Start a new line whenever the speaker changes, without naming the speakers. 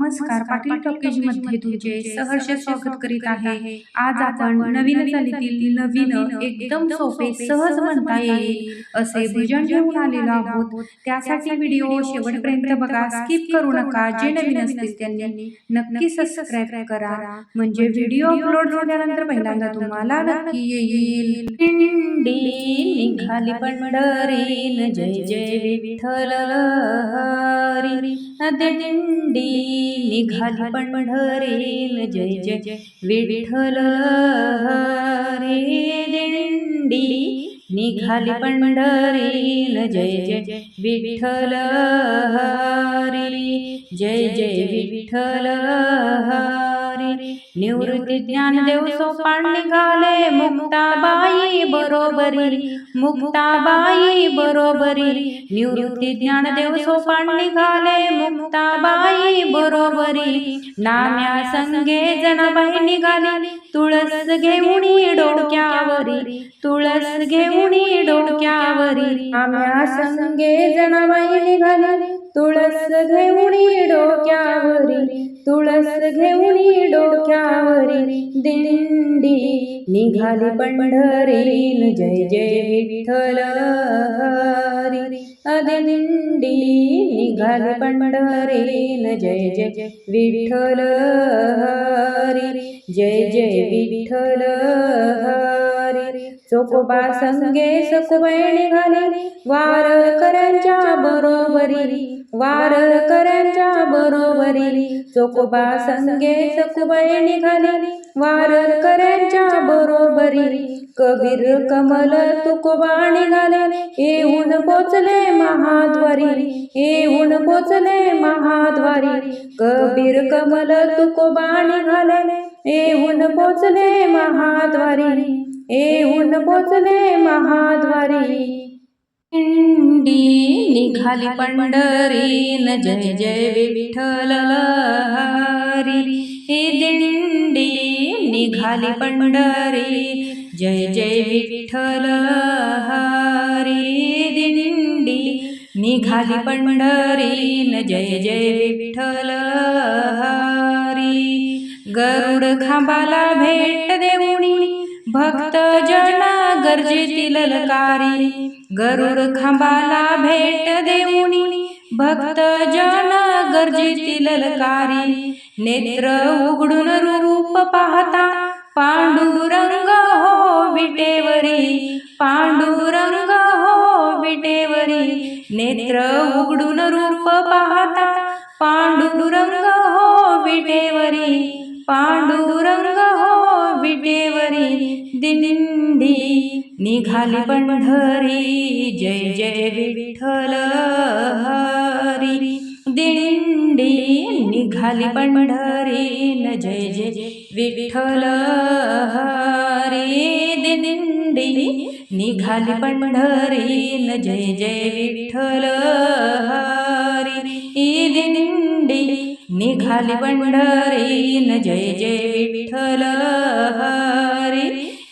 नमस्कार. पाटील टॉकीजमध्ये तुमचे सहर्ष स्वागत करीत आहे. आज आपण नवीन चालीतील नवीन एकदम सोपे सहज म्हणता येईल असे भजन घेऊन आलेलो आहोत. त्यासाठी व्हिडिओ शेवटपर्यंत बघा स्किप करू नका. जे नवीन असतील त्यांनी नक्की सबस्क्राईब करा. म्हणजे व्हिडिओ अपलोड झाल्यानंतर पहिल्यांदा तुम्हाला नक्की येईल. दिंडी निघाली पंढरीन जय जय विठ्ठल हरी दिंडी निघाली पंढरीन जय जय विठ्ठल रे दिंडी निघाली पंढरीन जय जय विठ्ठल हरी जय जय विठ्ठल हरी निवृत्ती ज्ञानदेव सोपान निघाले मुक्ताबाई बरोबरी. मुक्ताबाई बरोबरी. निवृत्ती ज्ञानदेव सोपान निघाले मुक्ताबाई बरोबरी. नाम्या संगे जनाबाई निघाली. तुळस घेऊन डोक्यावरी तुळस घेऊन डोक्यावरी नाम्या संगे जनाबाई निघाली. तुळस घेऊन डोक्यावरी तुळस घेऊन डोक्यावरी दिंडी निघाली पंढरीन जय जय विठ्ठल हरी दिंडी निघाली पंढरीन जय जय विठ्ठल हरी जय जय विठ्ठल हरी चोकोबा संगे सकुबाई निघाली. वारकऱ्यांच्या बरोबरी वारकऱ्यांच्या बरोबरी चोकोबा संगे सकुबाई निघाली. वारकऱ्यांच्या बरोबरी कबीर कमल तुकोबा निघाले. येऊन पोचले महाद्वारी येऊन पोचले महाद्वारी कबीर कमल तुकोबा निघाले. येऊन पोचले महाद्वारी येऊन पोचले महाद्वारी. पिंडी निघाली पंढरीन जय जय विठ्ठल हे दिंडी निघाली पंढरी जय जय विठ्ठल हरी दिंडी निघाली पंढरीन जय जय विठ्ठल हरी गरुड खांबाला भेट देऊणी भक्त जना गरजेतील ललकारी. गरुड खांबाला भेट देऊणी भक्त जन गरजेतील ललकारी. नेत्र उघडून रूप पाहता पांडुरंग हो विटेवरी. पांडुरंग हो विटेवरी. नेत्र उघडून रूप पाहता दिंडी निघाली पंढरी जय जय विठ्ठल हरी दिंडी निघाली पंढरी न जय जय विठ्ठल हरी दिंडी निघाली पंढरी न जय जय विठ्ठल हरी दिंडी निघाली पंढरी न जय जय विठ्ठल हरी